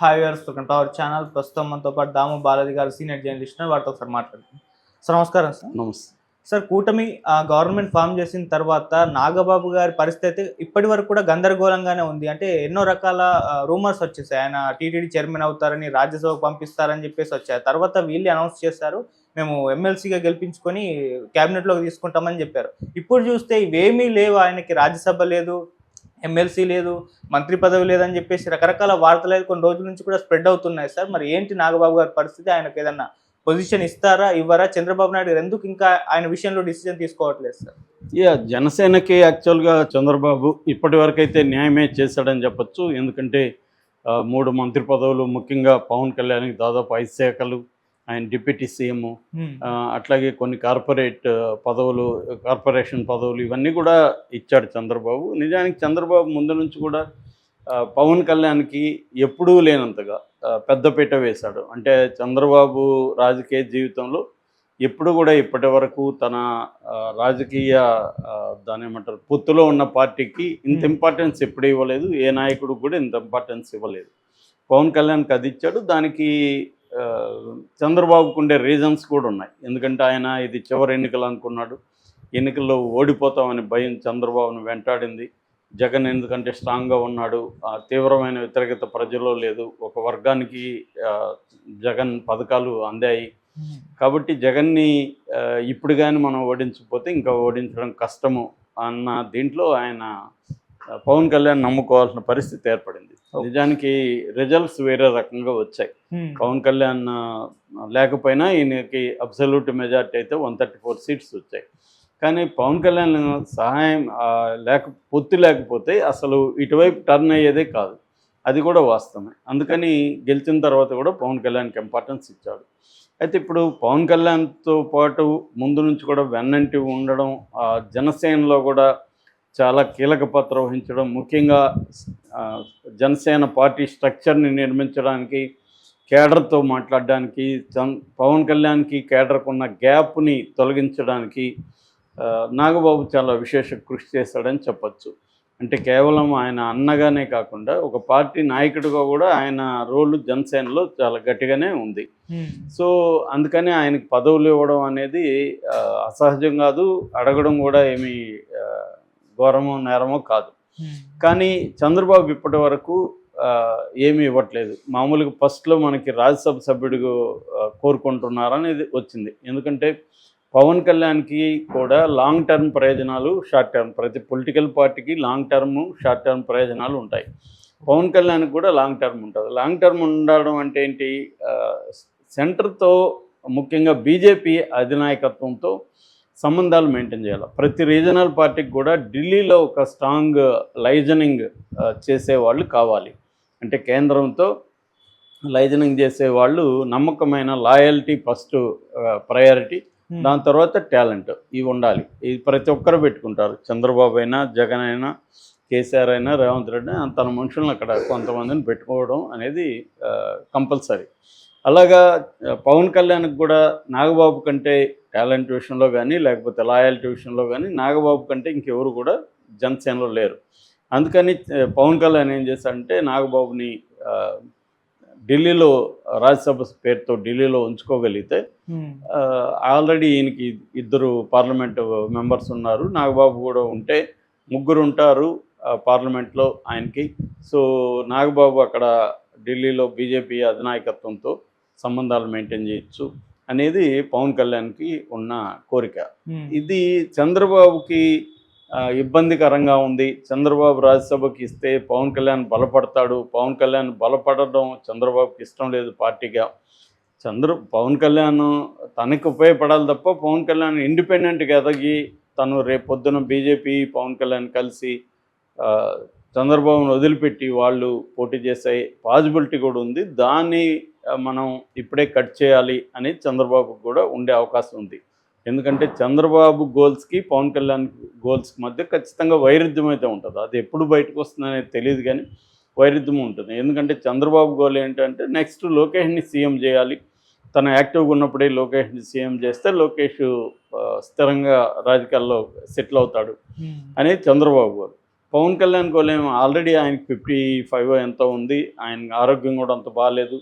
Hi viewers welcome to our channel ప్రస్తుతం మనతో పాటు దాము బాలాజీ గారు సీనియర్ జర్నలిస్ట్. వారితో ఒకసారి మాట్లాడుతున్నాం సార్ నమస్కారం సార్. నమస్తే. సార్ కూటమి గవర్నమెంట్ ఫామ్ చేసిన తర్వాత నాగబాబు గారి పరిస్థితి ఇప్పటి వరకు కూడా గందరగోళంగానే ఉంది. అంటే ఎన్నో రకాల రూమర్స్ వచ్చేసాయి. ఆయన టీటీడీ చైర్మన్ అవుతారని రాజ్యసభకు పంపిస్తారని చెప్పేసి వచ్చాయి. తర్వాత వీళ్ళు అనౌన్స్ చేశారు మేము ఎమ్మెల్సీగా గెలిపించుకొని క్యాబినెట్లోకి తీసుకుంటామని చెప్పారు. ఇప్పుడు చూస్తే ఇవేమీ లేవు. ఆయనకి రాజ్యసభ లేదు. ఎమ్మెల్సీ లేదు మంత్రి పదవి లేదని చెప్పేసి రకరకాల వార్తలు అయితే కొన్ని రోజుల నుంచి కూడా స్ప్రెడ్ అవుతున్నాయి సార్. మరి ఏంటి నాగబాబు గారి పరిస్థితి? ఆయనకు ఏదన్నా పొజిషన్ ఇస్తారా ఇవ్వరా? చంద్రబాబు నాయుడు గారు ఎందుకు ఇంకా ఆయన విషయంలో డిసిజన్ తీసుకోవట్లేదు సార్? ఇక జనసేనకి యాక్చువల్గా చంద్రబాబు ఇప్పటి న్యాయమే చేశాడని చెప్పొచ్చు. ఎందుకంటే మూడు మంత్రి పదవులు ముఖ్యంగా పవన్ కళ్యాణ్కి దాదాపు ఐదు శాఖలు ఆయన డిప్యూటీ సీఎం. అట్లాగే కొన్ని కార్పొరేట్ పదవులు కార్పొరేషన్ పదవులు ఇవన్నీ కూడా ఇచ్చాడు చంద్రబాబు. నిజానికి చంద్రబాబు ముందు నుంచి కూడా పవన్ కళ్యాణ్కి ఎప్పుడూ లేనంతగా పెద్దపీట వేశాడు. అంటే చంద్రబాబు రాజకీయ జీవితంలో ఎప్పుడు కూడా ఇప్పటి వరకు తన రాజకీయ దాని ఏమంటారు పొత్తులో ఉన్న పార్టీకి ఇంత. ఇంపార్టెన్స్ ఎప్పుడు ఇవ్వలేదు. ఏ నాయకుడు కూడా ఇంత ఇంపార్టెన్స్ ఇవ్వలేదు. పవన్ కళ్యాణ్కి అది ఇచ్చాడు. దానికి చంద్రబాబుకు ఉండే రీజన్స్ కూడా ఉన్నాయి. ఎందుకంటే ఆయన ఇది చివరి ఎన్నికలు అనుకున్నాడు. ఎన్నికల్లో ఓడిపోతామని భయం చంద్రబాబును వెంటాడింది. జగన్ ఎందుకంటే స్ట్రాంగ్గా ఉన్నాడు. ఆ, తీవ్రమైన వ్యతిరేకత ప్రజల్లో లేదు. ఒక వర్గానికి జగన్ పథకాలు అందాయి. కాబట్టి జగన్ని ఇప్పుడు కానీ మనం ఓడించకపోతే ఇంకా ఓడించడం కష్టము అన్న దీంట్లో ఆయన పవన్ కళ్యాణ్ నమ్ముకోవాల్సిన పరిస్థితి ఏర్పడింది. నిజానికి రిజల్ట్స్ వేరే రకంగా వచ్చాయి. పవన్ కళ్యాణ్ లేకపోయినా ఈయనకి అబ్సల్యూట్ మెజార్టీ అయితే వన్ థర్టీ ఫోర్ సీట్స్ వచ్చాయి. కానీ పవన్ కళ్యాణ్ సహాయం లేక పొత్తు లేకపోతే అసలు ఇటువైపు టర్న్ అయ్యేదే కాదు. అది కూడా వాస్తవమే. అందుకని గెలిచిన తర్వాత కూడా పవన్ కళ్యాణ్కి ఇంపార్టెన్స్ ఇచ్చాడు. అయితే ఇప్పుడు పవన్ కళ్యాణ్తో పాటు ముందు నుంచి కూడా వెన్నంటి ఉండడం జనసేనలో కూడా చాలా కీలక పాత్ర వహించడం ముఖ్యంగా జనసేన పార్టీ స్ట్రక్చర్ని నిర్మించడానికి కేడర్తో మాట్లాడడానికి చన్ పవన్ కళ్యాణ్కి కేడర్కు ఉన్న గ్యాప్ని తొలగించడానికి నాగబాబు చాలా విశేష కృషి చేశాడని చెప్పొచ్చు. అంటే కేవలం ఆయన అన్నగానే కాకుండా ఒక పార్టీ నాయకుడిగా కూడా ఆయన రోలు జనసేనలో చాలా గట్టిగానే ఉంది. సో అందుకని ఆయనకి పదవులు ఇవ్వడం అనేది అసహజం కాదు అడగడం కూడా ఏమీ ఘోరమో నేరమో కాదు. Hmm. కానీ చంద్రబాబు ఇప్పటి వరకు ఏమీ ఇవ్వట్లేదు. మామూలుగా ఫస్ట్లో మనకి రాజ్యసభ సభ్యుడిగా కోరుకుంటున్నారనేది వచ్చింది. ఎందుకంటే పవన్ కళ్యాణ్కి కూడా లాంగ్ టర్మ్ ప్రయోజనాలు షార్ట్ టర్మ్ ప్రతి పొలిటికల్ పార్టీకి లాంగ్ టర్మ్ షార్ట్ టర్మ్ ప్రయోజనాలు ఉంటాయి. పవన్ కళ్యాణ్కి కూడా లాంగ్ టర్మ్ ఉంటుంది. లాంగ్ టర్మ్ ఉండడం అంటే ఏంటి? సెంటర్తో ముఖ్యంగా బీజేపీ అధినాయకత్వంతో సంబంధాలు మెయింటైన్ చేయాలి? ప్రతి రీజనల్ పార్టీకి కూడా ఢిల్లీలో ఒక స్ట్రాంగ్ లైజనింగ్ చేసేవాళ్ళు కావాలి. అంటే కేంద్రంతో లైజనింగ్ చేసే వాళ్ళు నమ్మకమైన లాయల్టీ ఫస్ట్ ప్రయారిటీ దాని తర్వాత టాలెంట్ ఇవి ఉండాలి. ఇది ప్రతి ఒక్కరు పెట్టుకుంటారు. చంద్రబాబు అయినా జగన్ అయినా కేసీఆర్ అయినా రేవంత్ రెడ్డి అయినా తన మనుషులను అక్కడ కొంతమందిని పెట్టుకోవడం అనేది కంపల్సరీ అలాగా పవన్ కళ్యాణ్కి కూడా నాగబాబు కంటే టాలెంట్ విషయంలో కానీ లేకపోతే లాయల్టీ విషయంలో కానీ నాగబాబు కంటే ఇంకెవరు కూడా జనసేనలో లేరు. అందుకని పవన్ కళ్యాణ్ ఏం చేశాడంటే నాగబాబుని ఢిల్లీలో రాజ్యసభ పేరుతో ఢిల్లీలో ఉంచుకోగలిగితే ఆల్రెడీ ఈయనకి ఇద్దరు పార్లమెంట్ మెంబర్స్ ఉన్నారు. నాగబాబు కూడా ఉంటే ముగ్గురు ఉంటారు పార్లమెంట్లో ఆయనకి. సో నాగబాబు అక్కడ ఢిల్లీలో బీజేపీ అధినాయకత్వంతో సంబంధాలు మెయింటైన్ చేయొచ్చు అనేది పవన్ కళ్యాణ్కి ఉన్న కోరిక. ఇది చంద్రబాబుకి ఇబ్బందికరంగా ఉంది. చంద్రబాబు రాజ్యసభకి ఇస్తే పవన్ కళ్యాణ్ బలపడతాడు. పవన్ కళ్యాణ్ బలపడడం చంద్రబాబుకి ఇష్టం లేదు పార్టీగా. చంద్ర పవన్ కళ్యాణ్ తనకి ఉపయోగపడాలి తప్ప పవన్ కళ్యాణ్ ఇండిపెండెంట్గా ఎదగి తను రేపు పొద్దున బీజేపీ పవన్ కళ్యాణ్ కలిసి చంద్రబాబును వదిలిపెట్టి వాళ్ళు పోటీ చేసే పాసిబిలిటీ కూడా ఉంది. దాన్ని మనం ఇప్పుడే కట్ చేయాలి అని చంద్రబాబు కూడా ఉండే అవకాశం ఉంది. ఎందుకంటే చంద్రబాబు గోల్స్కి పవన్ కళ్యాణ్ గోల్స్కి మధ్య ఖచ్చితంగా వైరుధ్యం అయితే ఉంటుంది. అది ఎప్పుడు బయటకు వస్తుందనేది తెలియదు కానీ వైరుధ్యం ఉంటుంది. ఎందుకంటే చంద్రబాబు గోల్ ఏంటంటే నెక్స్ట్ లోకేష్ని సీఎం చేయాలి. తను యాక్టివ్గా ఉన్నప్పుడే లోకేష్ని సీఎం చేస్తే లోకేష్ స్థిరంగా రాజకీయాల్లో సెటిల్ అవుతాడు అనేది చంద్రబాబు గారు పవన్ కళ్యాణ్ గోలేం ఆల్రెడీ ఆయనకి ఫిఫ్టీ ఫైవ్ ఎంత ఉంది. ఆయన ఆరోగ్యం కూడా అంత బాగాలేదు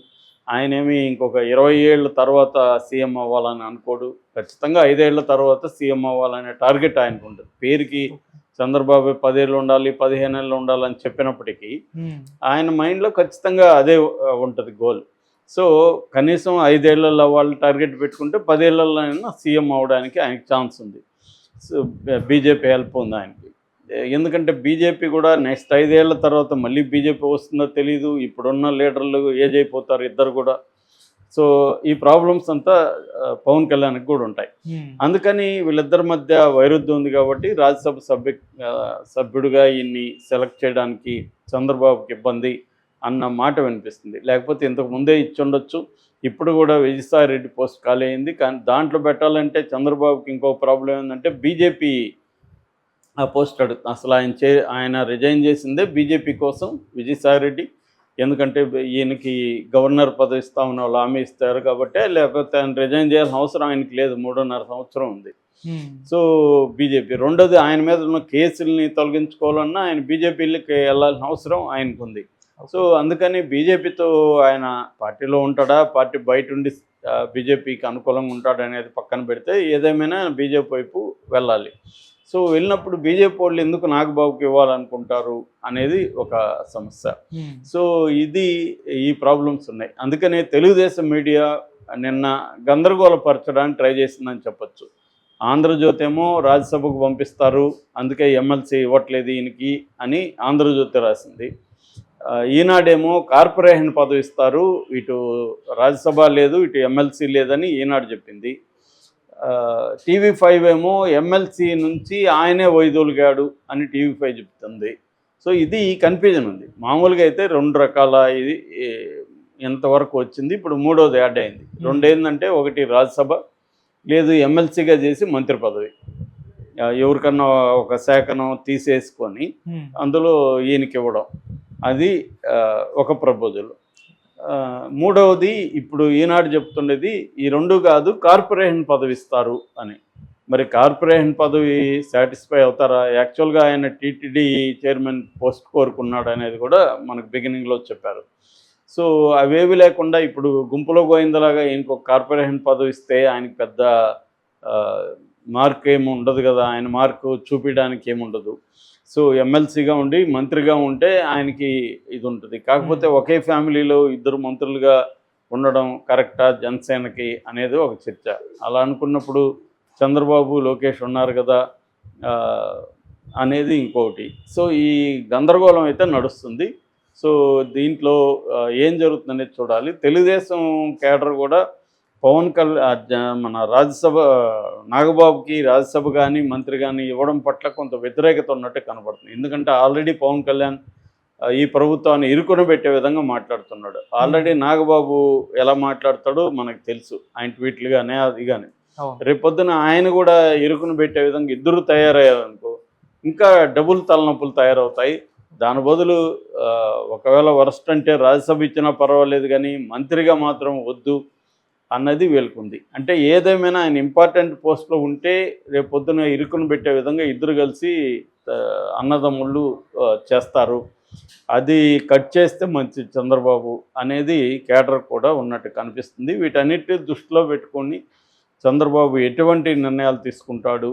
ఆయన ఏమి ఇంకొక ఇరవై ఏళ్ళ తర్వాత సీఎం అవ్వాలని అనుకోడు. ఖచ్చితంగా ఐదేళ్ళ తర్వాత సీఎం అవ్వాలనే టార్గెట్ ఆయనకు ఉంటుంది. పేరుకి చంద్రబాబు పదేళ్ళు ఉండాలి పదిహేను ఏళ్ళు ఉండాలని చెప్పినప్పటికీ ఆయన మైండ్లో ఖచ్చితంగా అదే ఉంటుంది గోల్. సో కనీసం ఐదేళ్ళలో వాళ్ళు టార్గెట్ పెట్టుకుంటే పదేళ్ళలో అయినా సీఎం అవడానికి ఆయనకి ఛాన్స్ ఉంది. సో బీజేపీ హెల్ప్ ఉంది ఆయనకి. ఎందుకంటే బీజేపీ కూడా నెక్స్ట్ ఐదేళ్ళ తర్వాత మళ్ళీ బీజేపీ వస్తుందో తెలియదు ఇప్పుడున్న లీడర్లు ఏజ్ అయిపోతారు ఇద్దరు కూడా. సో ఈ ప్రాబ్లమ్స్ అంతా పవన్ కళ్యాణ్కి కూడా ఉంటాయి. ఉమ్, అందుకని వీళ్ళిద్దరి మధ్య వైరుధ్యం ఉంది కాబట్టి రాజ్యసభ సభ్య సభ్యుడిగా ఈయన్ని సెలెక్ట్ చేయడానికి చంద్రబాబుకి ఇబ్బంది అన్న మాట వినిపిస్తుంది. లేకపోతే ఇంతకు ముందే ఇచ్చి ఉండొచ్చు. ఇప్పుడు కూడా విజయసాయి రెడ్డి పోస్ట్ ఖాళీ అయింది. కానీ దాంట్లో పెట్టాలంటే చంద్రబాబుకి ఇంకో ప్రాబ్లం ఏంటంటే బీజేపీ ఆ పోస్ట్ అడుగుతుంది అసలు ఆయన చే ఆయన రిజైన్ చేసిందే బీజేపీ కోసం విజయసాయి రెడ్డి. ఎందుకంటే ఈయనకి గవర్నర్ పదవి ఇస్తామని వాళ్ళు హామీ ఇస్తారు కాబట్టి లేకపోతే ఆయన రిజైన్ చేయాల్సిన అవసరం ఆయనకి లేదు. మూడున్నర సంవత్సరం ఉంది. సో బీజేపీ రెండోది ఆయన మీద ఉన్న కేసుల్ని తొలగించుకోవాలన్నా ఆయన బీజేపీలకి వెళ్ళాల్సిన అవసరం ఆయనకు ఉంది సో అందుకని బీజేపీతో ఆయన పార్టీలో ఉంటాడా పార్టీ బయట ఉండి బీజేపీకి అనుకూలంగా ఉంటాడా అనేది పక్కన పెడితే ఏదేమైనా బీజేపీ వైపు వెళ్ళాలి. సో వెళ్ళినప్పుడు బీజేపీ వాళ్ళు ఎందుకు నాగబాబుకి ఇవ్వాలనుకుంటారు అనేది ఒక సమస్య. ఉమ్, సో ఇది ఈ ప్రాబ్లమ్స్ ఉన్నాయి. అందుకనే తెలుగుదేశం మీడియా నిన్న గందరగోళపరచడానికి ట్రై చేసిందని చెప్పొచ్చు. ఆంధ్రజ్యోతి ఏమో రాజ్యసభకు పంపిస్తారు అందుకే ఎమ్మెల్సీ ఇవ్వట్లేదు ఈయనకి అని ఆంధ్రజ్యోతి రాసింది. ఈనాడేమో కార్పొరేషన్ పదవి ఇస్తారు. ఇటు రాజ్యసభ లేదు ఇటు ఎమ్మెల్సీ లేదని ఈనాడు చెప్పింది. టీవీ ఫైవ్ ఏమో ఎమ్మెల్సీ నుంచి ఆయనే వైదొలిగాడు అని టీవీ ఫైవ్ చెప్తుంది. సో ఇది కన్ఫ్యూజన్ ఉంది. మామూలుగా అయితే రెండు రకాల ఇది ఎంతవరకు వచ్చింది. ఇప్పుడు మూడోది యాడ్ అయింది. రెండు ఏంటంటే ఒకటి రాజ్యసభ లేదు ఎమ్మెల్సీగా చేసి మంత్రి పదవి. ఎవరికన్నా ఒక శాఖను తీసేసుకొని అందులో ఈయనకి ఇవ్వడం. అది ఒక ప్రపోజల్. మూడవది ఇప్పుడు ఈనాడు చెప్తుండేది ఈ రెండు కాదు కార్పొరేషన్ పదవి ఇస్తారు అని. మరి కార్పొరేషన్ పదవి సాటిస్ఫై అవుతారా? యాక్చువల్గా ఆయన టీటీడీ చైర్మన్ పోస్ట్ కోరుకున్నాడు అనేది కూడా మనకు బిగినింగ్లో చెప్పారు. సో అవేవి లేకుండా ఇప్పుడు గుంపులో గోయిందలాగా ఇంకొక కార్పొరేషన్ పదవి ఇస్తే ఆయనకి పెద్ద మార్క్ ఏమి ఉండదు కదా? ఆయన మార్కు చూపించడానికి ఏముండదు సో ఎమ్మెల్సీగా ఉండి మంత్రిగా ఉంటే ఆయనకి ఇది ఉంటుంది. కాకపోతే ఒకే ఫ్యామిలీలో ఇద్దరు మంత్రులుగా ఉండడం కరెక్టా జనసేనకి అనేది ఒక చర్చ. అలా అనుకున్నప్పుడు చంద్రబాబు లోకేష్ ఉన్నారు కదా అనేది ఇంకొకటి సో ఈ గందరగోళం అయితే నడుస్తుంది. సో దీంట్లో ఏం జరుగుతుందనేది చూడాలి. తెలుగుదేశం కేడర్ కూడా పవన్ కళ్యాణ్ మన రాజ్యసభ నాగబాబుకి రాజ్యసభ కానీ మంత్రి కానీ ఇవ్వడం పట్ల కొంత వ్యతిరేకత ఉన్నట్టు కనబడుతుంది. ఎందుకంటే ఆల్రెడీ పవన్ కళ్యాణ్ ఈ ప్రభుత్వాన్ని ఇరుకున పెట్టే విధంగా మాట్లాడుతున్నాడు. ఆల్రెడీ నాగబాబు ఎలా మాట్లాడతాడో మనకు తెలుసు. ఆయన ట్వీట్లు కానీ అది కానీ రేపొద్దున ఆయన కూడా ఇరుకును పెట్టే విధంగా ఇద్దరు తయారయ్యారనుకో ఇంకా డబుల్ తలనొప్పులు తయారవుతాయి. దాని బదులు ఒకవేళ వరస్ట్ అంటే రాజ్యసభ ఇచ్చినా పర్వాలేదు కానీ మంత్రిగా మాత్రం వద్దు. అన్నది వీళ్ళకుంది. అంటే ఏదేమైనా ఆయన ఇంపార్టెంట్ పోస్ట్లో ఉంటే రేపు పొద్దున ఇరుకును పెట్టే విధంగా ఇద్దరు కలిసి అన్నదమ్ముళ్ళు చేస్తారు. అది కట్ చేస్తే మంచి చంద్రబాబు అనేది కేడర్ కూడా ఉన్నట్టు కనిపిస్తుంది. వీటన్నిటి దృష్టిలో పెట్టుకొని చంద్రబాబు ఎటువంటి నిర్ణయాలు తీసుకుంటాడు?